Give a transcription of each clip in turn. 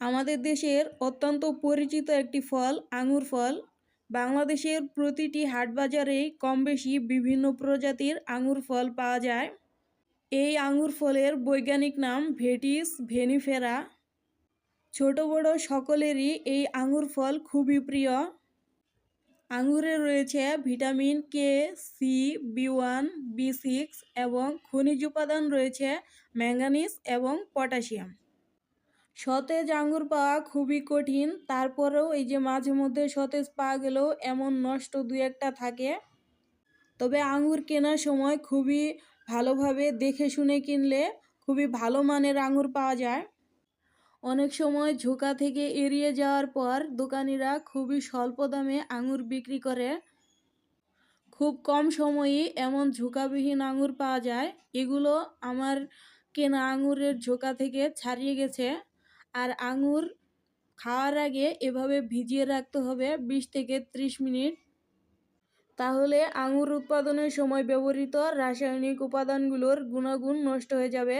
আমাদের দেশের অত্যন্ত পরিচিত একটি ফল, আঙুর ফল। বাংলাদেশের প্রতিটি হাটবাজারেই কম বেশি বিভিন্ন প্রজাতির আঙুর ফল পাওয়া যায়। এই আঙুর ফলের বৈজ্ঞানিক নাম ভেটিস ভেনিফেরা। ছোট বড় সকলেরই এই আঙুর ফল খুবই প্রিয়। আঙুরে রয়েছে vitamin K C B one B six এবং খনিজ উপাদান রয়েছে ম্যাঙ্গানিজ এবং পটাশিয়াম। সতেজ আঙ্গুর পাওয়া খুবই কঠিন, তারপরেও এই যে মাঝে মধ্যে সতেজ পাওয়া গেলেও এমন নষ্ট দু একটা থাকে। তবে আঙুর কেনার সময় খুবই ভালোভাবে দেখে শুনে কিনলে খুবই ভালো মানের আঙুর পাওয়া যায়। অনেক সময় ঝোঁকা থেকে এড়িয়ে যাওয়ার পর দোকানিরা খুবই স্বল্প দামে আঙুর বিক্রি করে। খুব কম সময়েই এমন ঝোঁকাবিহীন আঙুর পাওয়া যায়। এগুলো আমার কেনা আঙুরের ঝোঁকা থেকে ছাড়িয়ে গেছে। আর আঙুর খাওয়ার আগে এভাবে ভিজিয়ে রাখতে হবে বিশ থেকে ত্রিশ মিনিট। তাহলে আঙুর উৎপাদনের সময় ব্যবহৃত রাসায়নিক উপাদানগুলোর গুণাগুণ নষ্ট হয়ে যাবে।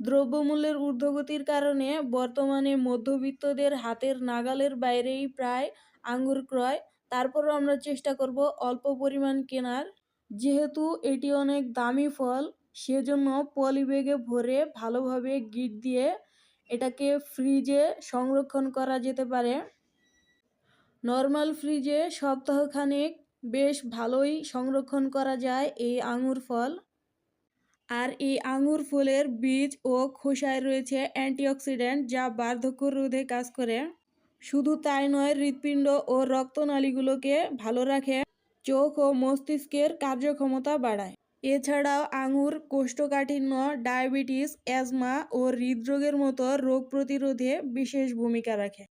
দ্রব্যমূল্যের ঊর্ধ্বগতির কারণে বর্তমানে মধ্যবিত্তদের হাতের নাগালের বাইরেই প্রায় আঙ্গুর ক্রয়। তারপরও আমরা চেষ্টা করব অল্প পরিমাণ কেনার। যেহেতু এটি অনেক দামি ফল, সেজন্য পলিব্যাগে ভরে ভালোভাবে গিট দিয়ে এটাকে ফ্রিজে সংরক্ষণ করা যেতে পারে। নর্মাল ফ্রিজে সপ্তাহখানেক বেশ ভালোই সংরক্ষণ করা যায় এই আঙুর ফল। আর এই আঙুর ফুলের বীজ ও খোসায় রয়েছে অ্যান্টিঅক্সিডেন্ট যা বার্ধক্য রোধে কাজ করে। শুধু তাই নয়, হৃৎপিণ্ড ও রক্তনালীগুলোকে ভালো রাখে। চোখ ও মস্তিষ্কের কার্যক্ষমতা বাড়ায়। এছাড়াও আঙুর কোষ্ঠকাঠিন্য ডায়াবেটিস অ্যাজমা ও হৃদরোগের মতো রোগ প্রতিরোধে বিশেষ ভূমিকা রাখে।